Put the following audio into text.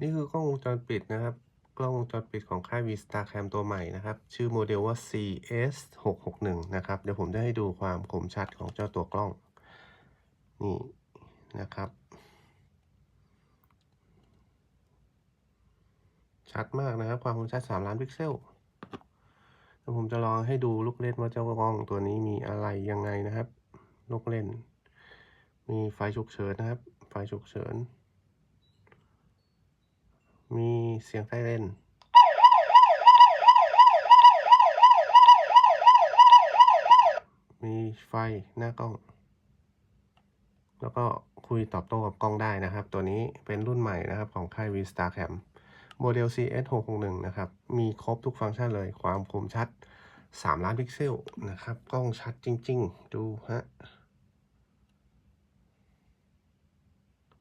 นี่คือกล้องวงจรปิดนะครับ กล้องวงจรปิดของค่าย Vistacam ตัวใหม่นะครับ ชื่อโมเดลว่า CS 661นะครับ เดี๋ยวผมจะให้ดูความคมชัดของเจ้าตัวกล้อง นี่นะครับ ชัดมากนะครับ ความคมชัด 3 ล้านพิกเซลเดี๋ยวผมจะลองให้ดูลูกเล่นว่าเจ้ากล้องตัวนี้มีอะไรยังไงนะครับ ลูกเล่น มีไฟฉุกเฉินนะครับ ไฟฉุกเฉิน เสียงไซเรนมีไฟหน้ากล้อง แล้วก็คุยตอบโต้กับกล้องได้นะครับ ตัวนี้เป็นรุ่นใหม่นะครับของค่าย Vistacam โมเดล CS 661นะครับ มีครบทุกฟังก์ชันเลย ความคมชัด 3 ล้านพิกเซลนะครับ กล้องชัดจริง ๆ ดูฮะ